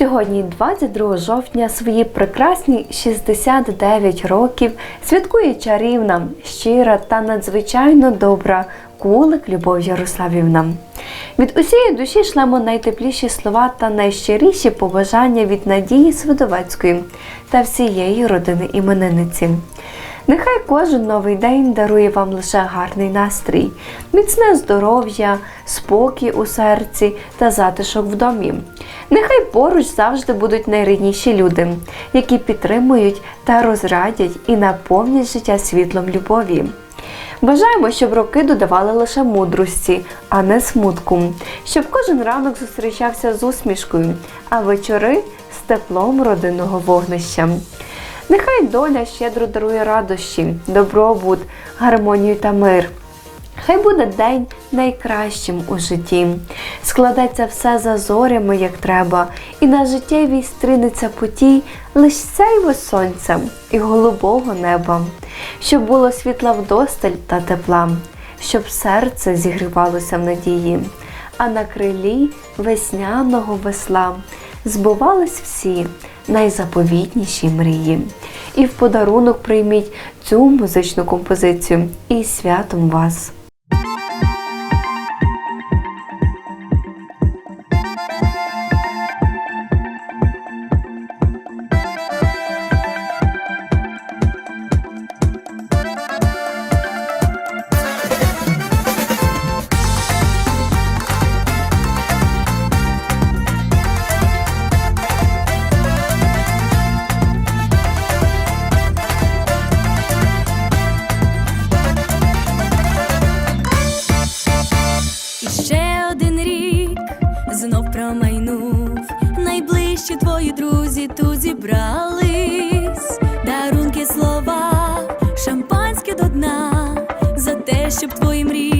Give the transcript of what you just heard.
Сьогодні, 22 жовтня, свої прекрасні 69 років святкує чарівна, щира та надзвичайно добра кулик Любов Ярославівна. Від усієї душі шлемо найтепліші слова та найщиріші побажання від Надії Свидовецької та всієї родини іменинниці. Нехай кожен новий день дарує вам лише гарний настрій, міцне здоров'я, спокій у серці та затишок в домі. Нехай поруч завжди будуть найрідніші люди, які підтримують та розрадять і наповнять життя світлом любові. Бажаємо, щоб роки додавали лише мудрості, а не смутку, щоб кожен ранок зустрічався з усмішкою, а вечори з теплом родинного вогнища. Нехай доля щедро дарує радощі, добробут, гармонію та мир. Хай буде день найкращим у житті, складеться все за зорями, як треба, і на життєвій стрінеться потій лиш сяйво сонця і голубого неба, щоб було світла вдосталь та тепла, щоб серце зігрівалося в надії, а на крилі весняного весла збувались всі найзаповітніші мрії. І в подарунок прийміть цю музичну композицію і святом вас! Знов промайнув. Найближчі твої друзі тут зібрались. Дарунки слова, шампанське до дна, за те, щоб твої мрії